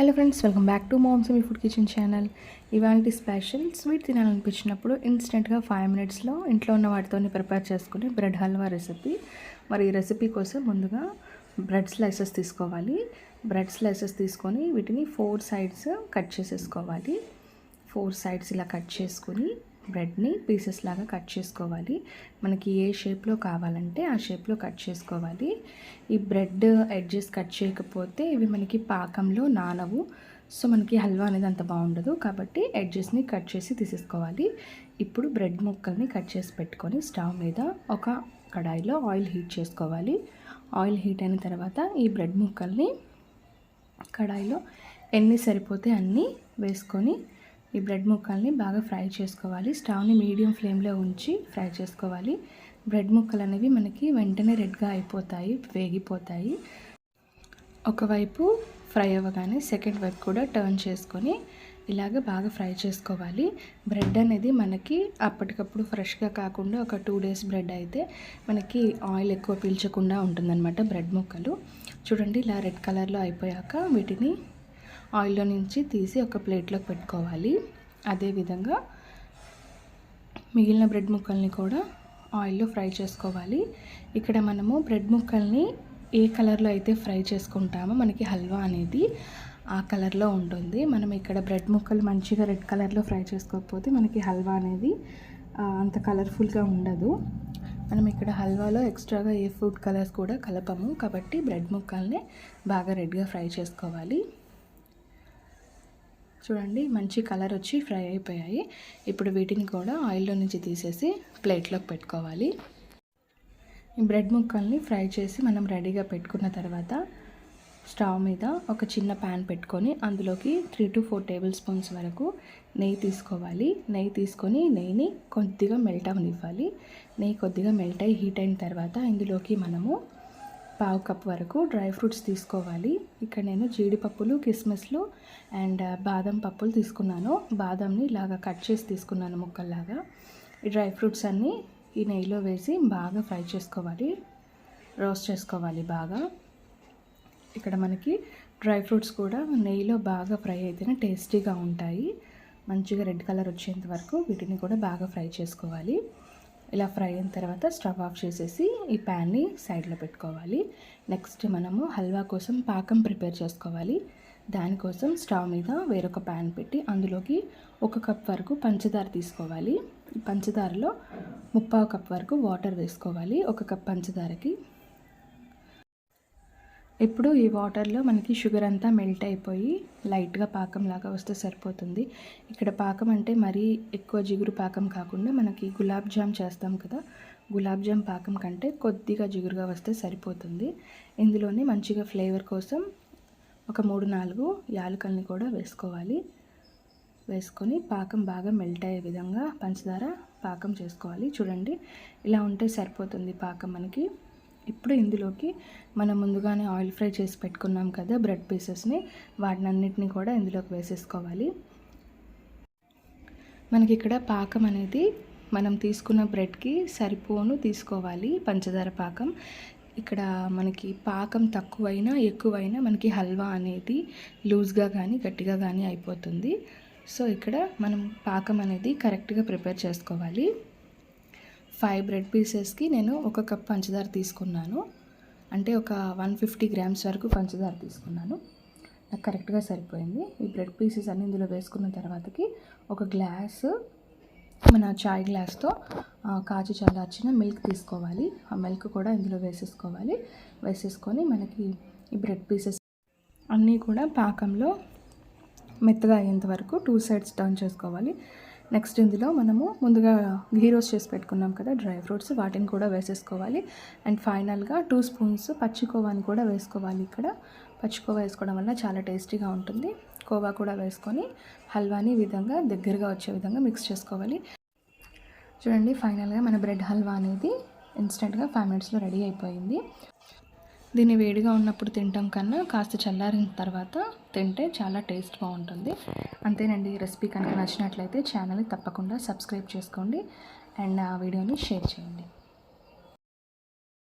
Hello friends welcome back to moms me food kitchen channel ఇవాళ special sweet తినాలనిపించినప్పుడు ఇన్స్టెంట్గా five మినిట్స్లో ఇంట్లో ఉన్న వాటితో ప్రిపేర్ చేసుకునే బ్రెడ్ హల్వా రెసిపీ మరి ఈ రెసిపీ కోసం ముందుగా బ్రెడ్ స్లైసెస్ తీసుకోవాలి. బ్రెడ్ స్లైసెస్ తీసుకొని వీటిని ఫోర్ సైడ్స్ కట్ చేసేసుకోవాలి. ఫోర్ సైడ్స్ ఇలా కట్ చేసుకొని బ్రెడ్ని పీసెస్ లాగా కట్ చేసుకోవాలి. మనకి ఏ షేప్లో కావాలంటే ఆ షేప్లో కట్ చేసుకోవాలి. ఈ బ్రెడ్ ఎడ్జెస్ కట్ చేయకపోతే ఇవి మనకి పాకంలో నానవు. సో మనకి హల్వా అనేది అంత బాగుండదు. కాబట్టి ఎడ్జెస్ని కట్ చేసి తీసేసుకోవాలి. ఇప్పుడు బ్రెడ్ ముక్కల్ని కట్ చేసి పెట్టుకొని స్టవ్ మీద ఒక కడాయిలో ఆయిల్ హీట్ చేసుకోవాలి. ఆయిల్ హీట్ అయిన తర్వాత ఈ బ్రెడ్ ముక్కల్ని కడాయిలో ఎన్ని సరిపోతే అన్నీ వేసుకొని ఈ బ్రెడ్ ముక్కల్ని బాగా ఫ్రై చేసుకోవాలి. స్టవ్ని మీడియం ఫ్లేమ్లో ఉంచి ఫ్రై చేసుకోవాలి. బ్రెడ్ ముక్కలు అనేవి మనకి వెంటనే రెడ్గా అయిపోతాయి వేగిపోతాయి. ఒకవైపు ఫ్రై అవ్వగానే సెకండ్ వైపు కూడా టర్న్ చేసుకొని ఇలాగ బాగా ఫ్రై చేసుకోవాలి. బ్రెడ్ అనేది మనకి అప్పటికప్పుడు ఫ్రెష్గా కాకుండా ఒక టూ డేస్ బ్రెడ్ అయితే మనకి ఆయిల్ ఎక్కువ పీల్చకుండా ఉంటుందన్నమాట బ్రెడ్ ముక్కలు. చూడండి ఇలా రెడ్ కలర్లో అయిపోయాక వీటిని ఆయిల్లో నుంచి తీసి ఒక ప్లేట్లోకి పెట్టుకోవాలి. అదేవిధంగా మిగిలిన బ్రెడ్ ముక్కల్ని కూడా ఆయిల్లో ఫ్రై చేసుకోవాలి. ఇక్కడ మనము బ్రెడ్ ముక్కల్ని ఏ కలర్లో అయితే ఫ్రై చేసుకుంటామో మనకి హల్వా అనేది ఆ కలర్లో ఉంటుంది. మనం ఇక్కడ బ్రెడ్ ముక్కలు మంచిగా రెడ్ కలర్లో ఫ్రై చేసుకోకపోతే మనకి హల్వా అనేది అంత కలర్ఫుల్గా ఉండదు. మనం ఇక్కడ హల్వాలో ఎక్స్ట్రాగా ఏ ఫుడ్ కలర్స్ కూడా కలపము. కాబట్టి బ్రెడ్ ముక్కల్ని బాగా రెడ్గా ఫ్రై చేసుకోవాలి. చూడండి మంచి కలర్ వచ్చి ఫ్రై అయిపోయాయి. ఇప్పుడు వీటిని కూడా ఆయిల్లో నుంచి తీసేసి ప్లేట్లోకి పెట్టుకోవాలి. ఈ బ్రెడ్ ముక్కల్ని ఫ్రై చేసి మనం రెడీగా పెట్టుకున్న తర్వాత స్టవ్ మీద ఒక చిన్న ప్యాన్ పెట్టుకొని అందులోకి three to four tablespoons వరకు నెయ్యి తీసుకోవాలి. నెయ్యి తీసుకొని నెయ్యిని కొద్దిగా మెల్ట్ అవనివ్వాలి. నెయ్యి కొద్దిగా మెల్ట్ అయ్యి హీట్ అయిన తర్వాత ఇందులోకి మనము పావు కప్ వరకు డ్రై ఫ్రూట్స్ తీసుకోవాలి. ఇక్కడ నేను జీడిపప్పులు కిస్మిస్లు అండ్ బాదం పప్పులు తీసుకున్నాను. బాదంని ఇలాగా కట్ చేసి తీసుకున్నాను ముక్కల్లాగా. ఈ డ్రై ఫ్రూట్స్ అన్నీ ఈ నెయ్యిలో వేసి బాగా ఫ్రై చేసుకోవాలి. రోస్ట్ చేసుకోవాలి బాగా. ఇక్కడ మనకి డ్రై ఫ్రూట్స్ కూడా నెయ్యిలో బాగా ఫ్రై అయితేనే టేస్టీగా ఉంటాయి. మంచిగా రెడ్ కలర్ వచ్చేంత వరకు వీటిని కూడా బాగా ఫ్రై చేసుకోవాలి. ఇలా ఫ్రై అయిన తర్వాత స్టవ్ ఆఫ్ చేసేసి ఈ ప్యాన్ని సైడ్లో పెట్టుకోవాలి. నెక్స్ట్ మనము హల్వా కోసం పాకం ప్రిపేర్ చేసుకోవాలి. దానికోసం స్టవ్ మీద వేరొక ప్యాన్ పెట్టి అందులోకి ఒక కప్ వరకు పంచదార తీసుకోవాలి. పంచదారలో ముప్పావు కప్ వరకు వాటర్ వేసుకోవాలి. ఒక కప్ పంచదారకి ఇప్పుడు ఈ వాటర్లో మనకి షుగర్ అంతా మెల్ట్ అయిపోయి లైట్గా పాకం లాగా వస్తే సరిపోతుంది. ఇక్కడ పాకం అంటే మరీ ఎక్కువ జిగురు పాకం కాకుండా మనకి గులాబ్ జామ్ చేస్తాం కదా గులాబ్ జామ్ పాకం కంటే కొద్దిగా జిగురుగా వస్తే సరిపోతుంది. ఇందులోనే మంచిగా ఫ్లేవర్ కోసం ఒక మూడు నాలుగు యాలకల్ని కూడా వేసుకోవాలి. వేసుకొని పాకం బాగా మెల్ట్ అయ్యే విధంగా పంచదార పాకం చేసుకోవాలి. చూడండి ఇలా ఉంటే సరిపోతుంది పాకం మనకి. ఇప్పుడు ఇందులోకి మనం ముందుగానే ఆయిల్ ఫ్రై చేసి పెట్టుకున్నాం కదా బ్రెడ్ పీసెస్ని. వాటిని అన్నిటినీ కూడా ఇందులోకి వేసేసుకోవాలి. మనకి ఇక్కడ పాకం అనేది మనం తీసుకున్న బ్రెడ్కి సరిపోను తీసుకోవాలి పంచదార పాకం. ఇక్కడ మనకి పాకం తక్కువైనా ఎక్కువైనా మనకి హల్వా అనేది లూజ్గా కానీ గట్టిగా కానీ అయిపోతుంది. సో ఇక్కడ మనం పాకం అనేది కరెక్ట్గా ప్రిపేర్ చేసుకోవాలి. ఫైవ్ బ్రెడ్ పీసెస్కి నేను ఒక కప్ పంచదార తీసుకున్నాను. అంటే ఒక వన్ ఫిఫ్టీ గ్రామ్స్ వరకు పంచదార తీసుకున్నాను. నాకు కరెక్ట్గా సరిపోయింది. ఈ బ్రెడ్ పీసెస్ అన్ని ఇందులో వేసుకున్న తర్వాతకి ఒక గ్లాస్ మన చాయ్ గ్లాస్తో కాచి చల్లార్చిన మిల్క్ తీసుకోవాలి. ఆ మిల్క్ కూడా ఇందులో వేసేసుకోవాలి. వేసేసుకొని మనకి ఈ బ్రెడ్ పీసెస్ అన్నీ కూడా పాకంలో మెత్తగా అయ్యేంత వరకు టూ సైడ్స్ టర్న్ చేసుకోవాలి. నెక్స్ట్ ఇందులో మనము ముందుగా ఘీ రోస్ట్ చేసి పెట్టుకున్నాం కదా డ్రై ఫ్రూట్స్ వాటిని కూడా వేసేసుకోవాలి. అండ్ ఫైనల్గా టూ స్పూన్స్ పచ్చికోవాని కూడా వేసుకోవాలి ఇక్కడ. పచ్చికోవా వేసుకోవడం వల్ల చాలా టేస్టీగా ఉంటుంది. కోవా కూడా వేసుకొని హల్వాని విధంగా దగ్గరగా వచ్చే విధంగా మిక్స్ చేసుకోవాలి. చూడండి ఫైనల్గా మన బ్రెడ్ హల్వా అనేది ఇన్స్టెంట్గా ఫైవ్ మినిట్స్లో రెడీ అయిపోయింది. దీన్ని వేడిగా ఉన్నప్పుడు తినటం కన్నా కాస్త చల్లారిన తర్వాత తింటే చాలా టేస్ట్ బాగుంటుంది. అంతేనండి రెసిపీ కనుక నచ్చినట్లయితే ఛానల్ని తప్పకుండా సబ్స్క్రైబ్ చేసుకోండి. అండ్ ఆ వీడియోని షేర్ చేయండి.